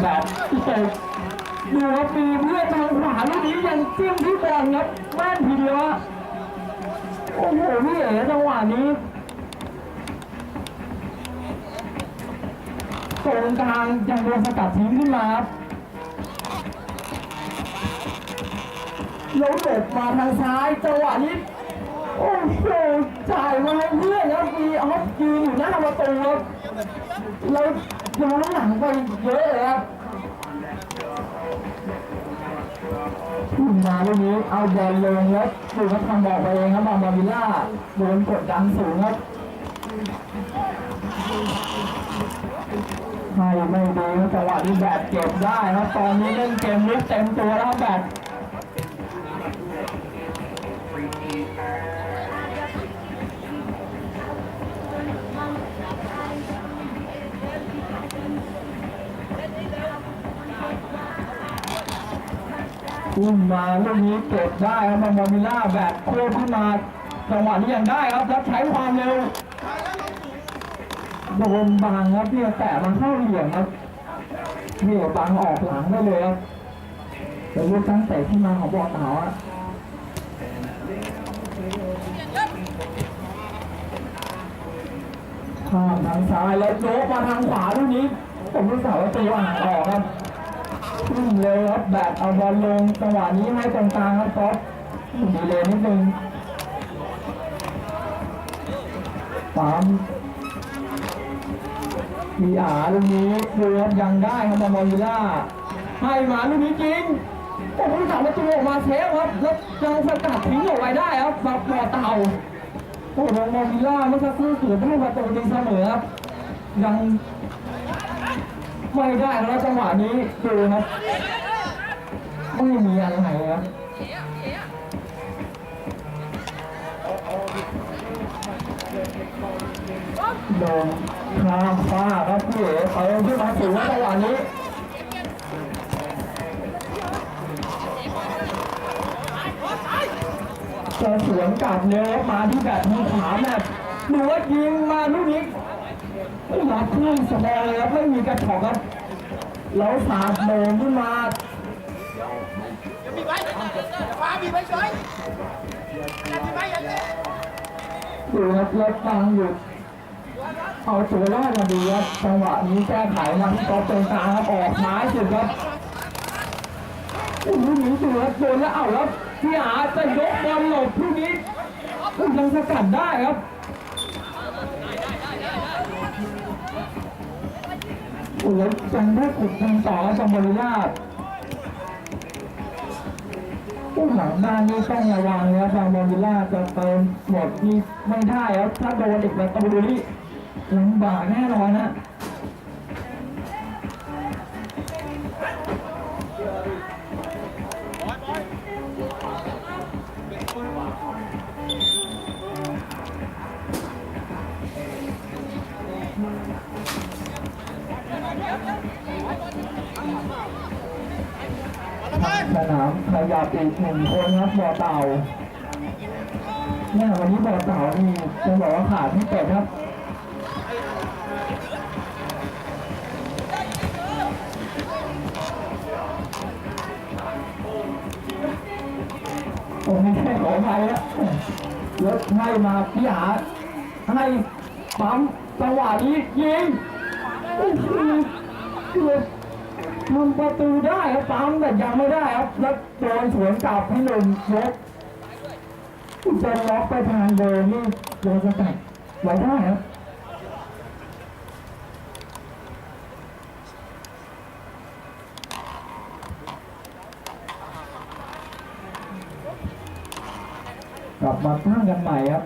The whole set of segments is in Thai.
แบบที่เจอดูว่าปีเพื่อนทางขวาลูกนี้ยังจิ้มที่บอลครับแม่นทีเดียวอะโอ้โหพี่เอ๋จังหวะนี้ตรงกลางยังโดนสกัดทิ้งขึ้นมาครับแล้วเด็ดมาทางซ้ายจังหวะนี้โอ้โหจ่ายมาให้เพื่อนครับมีออฟยืนอยู่หน้าประตูครับแล้ว ย้อนหลังไปเยอะเลยครับขึ้นมาลูกนี้เอาบอลลงแล้วดูเขาทำบอกไปเองครับมามาวิลล่าโดนกดดันสูงครับให้ไม่ดีครับจังหวะนี้แบตเก็บได้ครับตอนนี้เล่นเกมลุกเต็มตัวแล้วครับบ อุ้มมาลูกนี้เก็บได้ครับมาโมมิล่าแบบโค้งขึ้นมาจังหวะนี้ยังได้ครับแล้วใช้ความเร็วโดนบังครับพี่ยแต่มันเข้าเหลี่ยมครับพี่ยบังออกหลังได้เลยครับเป็นลูกตั้งแต่ที่มาของบอลเต๋าอะข้ามทางซ้ายแล้วโยกมาทางขวาลูกนี้ผมรู้สึกว่าตีอ่างออกครับ ขึ้นเร็วครับแบบเอาบอลลงจังหวะนี้ให้ตรงกลางครับป๊อปดีเลยนิดนึงปั๊มมีอาลูกนี้ดูครับยังได้ครับบอลวิล่าให้มาลูกนี้จริงโอ้โหสามประตูออกมาเซฟครับแล้วยังสกัดทิ้งออกไว้ได้ครับแบบบอลเต่าโอ้โหบอลวิล่าเมื่อสักครู่ถือได้ประตูตีเสมอครับยัง ไม่ได้แล้วจังหวะนี้ดูครับไม่มีอะไรครับโดนข้ามฟ้าครับพี่เอ๋เติมขึ้นมาสูงจังหวะนี้จะสวนกลับเลยครับมาที่แบบมีขาแบบดูว่ายิงมาลูกนี้ ไม่รับเครื่องแสดงเลยครับไม่มีกระถอกครับแล้วสาดโดนขึ้นมามีไว้ฟ้ามีไว้เฉยมีไว้อย่างนี้ดูครับรถฟังอยู่เอาตัวรอดมาดีครับจังหวะนี้แก้ไขมาที่กอล์ฟตรงกลางครับออกไม้สุดครับโอ้โหหนีสุดครับโดนแล้วเอาแล้วพี่อาจะยกบอลหลบลูกนี้ยังสกัดได้ครับ โอ้โหยังได้กดทางต่อจังบริลาศผู้หลังบ้านนี่ต้องระวังนะครับทางบอลวิลล่าจะเติมหมดนี่ไม่ได้ครับถ้าโดนอีกประตูนี่ลำบากแน่นอนนะ ยับอีกหนึ่งคนครับบ่อเต่าเนี่ยวันนี้บ่อเต่านี่จะบอกว่าขาดไม่เป็ดครับผมไม่ใช่ขอไปแล้วรถให้มาพี่หาให้ปั๊มจังหวะนี้ยิงโอ้โห เกือบทำประตูได้ครับปั๊มแต่ยังไม่ได้ครับแล้วโดนสวนกลับให้หนึ่งยกจะล็อกไปทางเดิมนี่โดนสกัดไว้ได้ครับกลับมาตั้งกันใหม่ครับ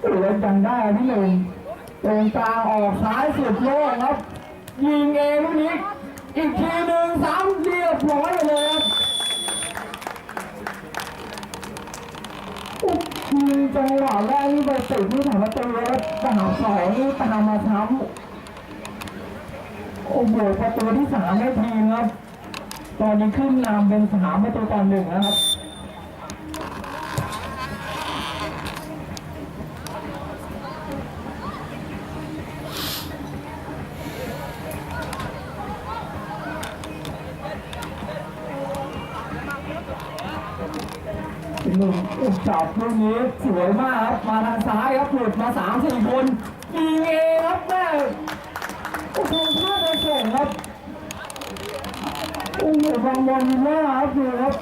โอ้ยยังได้ที่หนึ่งตรงกลางออกซ้ายสุดโล่งครับ ยิงเองลูกนี้ อีกทีหนึ่งสามเรียบร้อยเลยครับยิงจังหวะแรกนี่ไปติดที่สามประตูแล้วสามสองนี่ตามมาซ้ำโอ้โหประตูที่สามให้ทีครับ ตอนนี้ขึ้นนำเป็นสามประตูต่อหนึ่งนะครับ ห นึ่งจับลูกนี้สวยมากครับมาทางซ้ายครับหลุดมาสามสี่คนยิงเอครับแม่โอ้โหพลาดไปส่งครับโอ้โหบางบอลมากครับดูครับ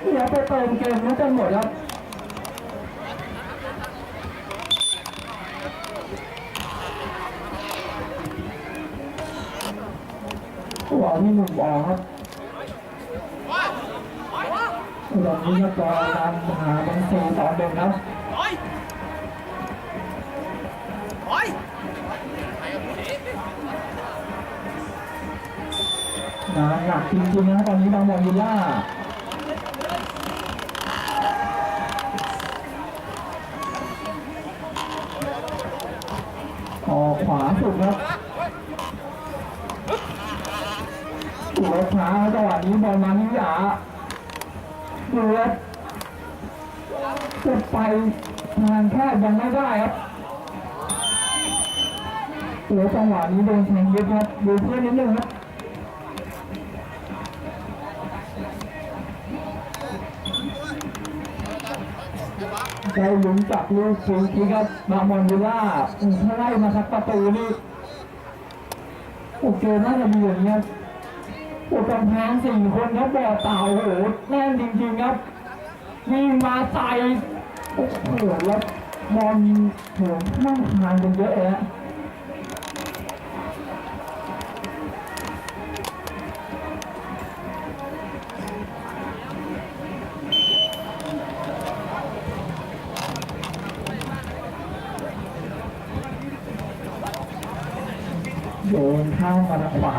เสียไปเติมเกมนี้จนหมดครับตัวที่หนุ่มออกครับ ตอนนี้ก็จอนำหาเป็นสี่ต่อหนึ่งครับถอยถอยหนักจริงๆนะตอนนี้บางบอลวิลล่าออกขวาสุดครับหัวช้าจังหวะนี้บอลมานิยา เดือดจะไปทางแคบยังไม่ได้ครับโอ้จังหวะนี้โดนแทงเยึดครับดูเพื่อนนิดนึงครับได้ลุ้นจับลูกฟรีคิกครับบางบอลวิลล่าถ้าไล่มาสักประตูนี่โอเคน่าจะมีอย่างเงี้ย อ้กำแพงสี่คนครับบ่อเต่าโอ้โหแน่นจริงๆครับวิ่งมาใส่โอ้โหแล้วบอลโหนั่งทานกันเยอะเลยฮะโยนข้ามาทางขวา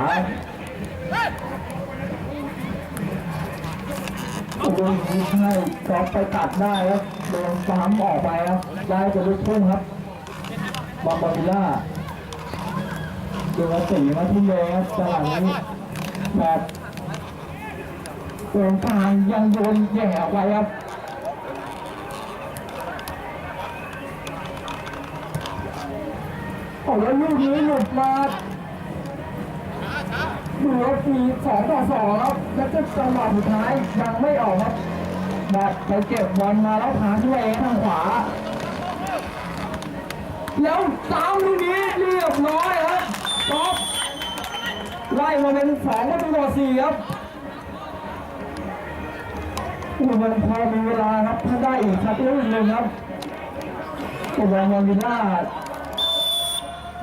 โอ้ยไม่ใช่กอฟไปตัดได้ครับโดนซ้ำออกไปครับได้จะลุกพุ่งครับบอลบอลวิลล่าดูว่าสีมาที่เลยครับจังหวะนี้แบบตรงกลางยังโดนแย่ออกไปครับโอ้แล้วลูกนี้หลุดมา ดูว่ามีสองต่อสองครับแล้วจะจังหวะสุดท้ายยังไม่ออกครับแบบไปเก็บบอลมาแล้วพาช่วยทางขวา แล้วสามลูกนี้เรียบร้อยครับป๊อปไล่มาเป็นสองประตูต่อสี่ครับอู้มันพอมีเวลาครับถ้าได้อีกสักลูกหนึ่งครับตัวบอลมาวิลล่า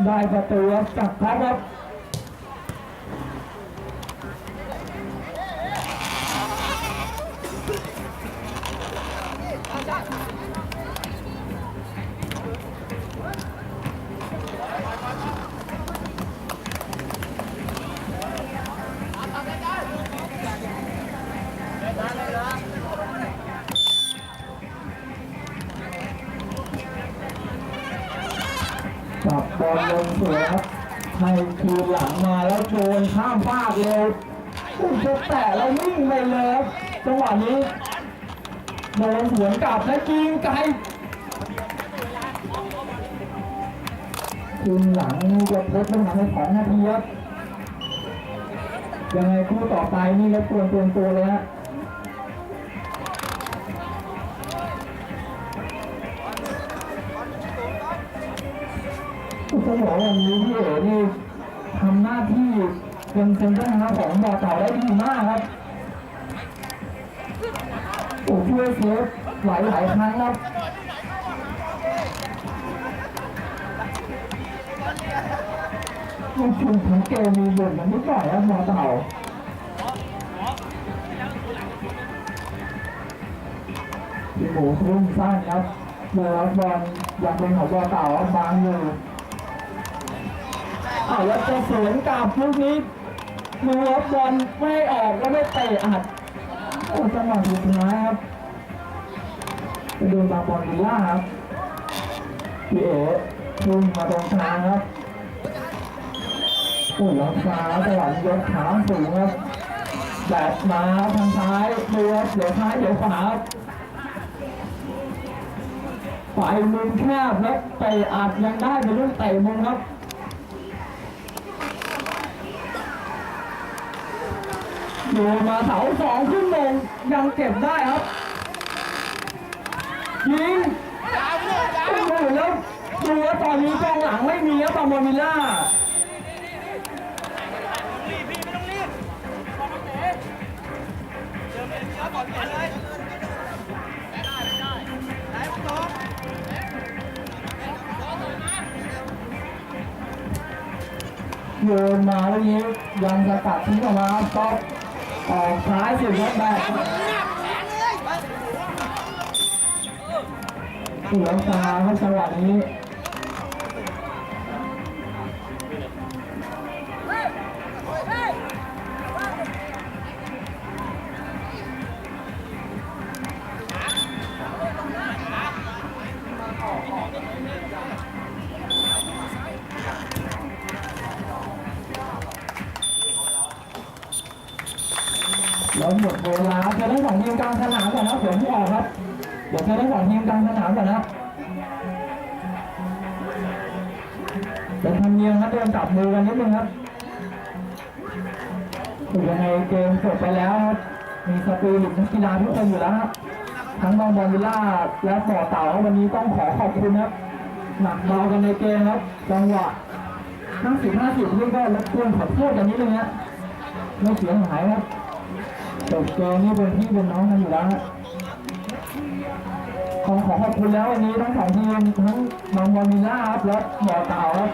ได้ประตูครับจากท็อปครับ สวยครับให้คืนหลังมาแล้วโดนข้ามฟากเร็วอุ้ยจะแตะแล้ววิ่งไปเลยครับจังหวะนี้โดนสวนกลับและยิงไกลคืนหลังจะลดปัญหาในสองนาทีครับยังไงคู่ต่อไปนี่รบกวนเตรียมตัวเลยฮะ ต้องบอกว่าวันนี้พี่เอ๋นี่ทำหน้าที่เป็นเซนเตอร์ฮาของบ่อเต่าได้ดีมากครับโอ้ช่วยเซฟหลายหลายครั้งครับลูกชุมทั้งเกมมีบ่นกันนิดหน่อยครับบ่อเต่าพี่หมูรุ่งสั้นครับเมื่อบอลยังเป็นของบ่อเต่าครับบางอยู่ อ้าวแล้วจะสวนกลับลูกนี้มือรับบอลไม่ออกแล้วไม่เตะอัดโอ้จังหวะสุดท้ายครับไปดูบาบอลวิล่าครับพี่เอ๋พุ่งมาตรงกลางครับโอ้หลังซ้ายจังหวะยกขาสูงครับแบบมาทางซ้ายดูครับเดี๋ยวซ้ายเดี๋ยวขวาครับไปมุมแคบแล้วเตะอัดยังได้เป็นลูกเตะมุมครับ ดูมาเสาสองขึ้นลงยังเก็บได้ครับยิงยาวเลยยาวโอ้โหแล้วดูว่าตอนนี้กองหลังไม่มีครับบางบอลวิล่ารีบพี่ไม่ต้องรีบบอมาเตะเจอเป็นเชื้อก่อนเปลี่ยนเลยได้ได้ได้ไหนพวกน้องโยนมาแล้วนี้ยังสกัดทิ้งออกมาครับก็ ออกซ้ายสุดครับแบบหน้าแข็งเลยเสือตาครับจังหวะนี้ เวลาจอทั้สองทีมกลางสนามก่อนนะผมที่ออกครับ เดี๋ยวจอทั้สองทีมกลางสนามก่อนนะเป็นธรรมเนียมครับเดินจับมือกันนิดนึงครับถือยังไงเกมจบไปแล้วครับ มีสปิริตนักกีฬาทุกคนอยู่แล้วครับทั้งบางบอลวิล่าและบ่อเต่าวันนี้ต้องขอขอบคุณครับ หนักเบากันในเกมครับ จังหวะ50 50นี่ก็รบกวนขอโทษกันนิดนึงนะไม่เสียหายครับ จบเกมนี่เป็นพี่เป็นน้องกันอยู่แล้วขอขอขอบคุณแล้ววันนี้ทั้งสองทีมทั้งน้องบอลมิน่าครับและหมอเต่าครับ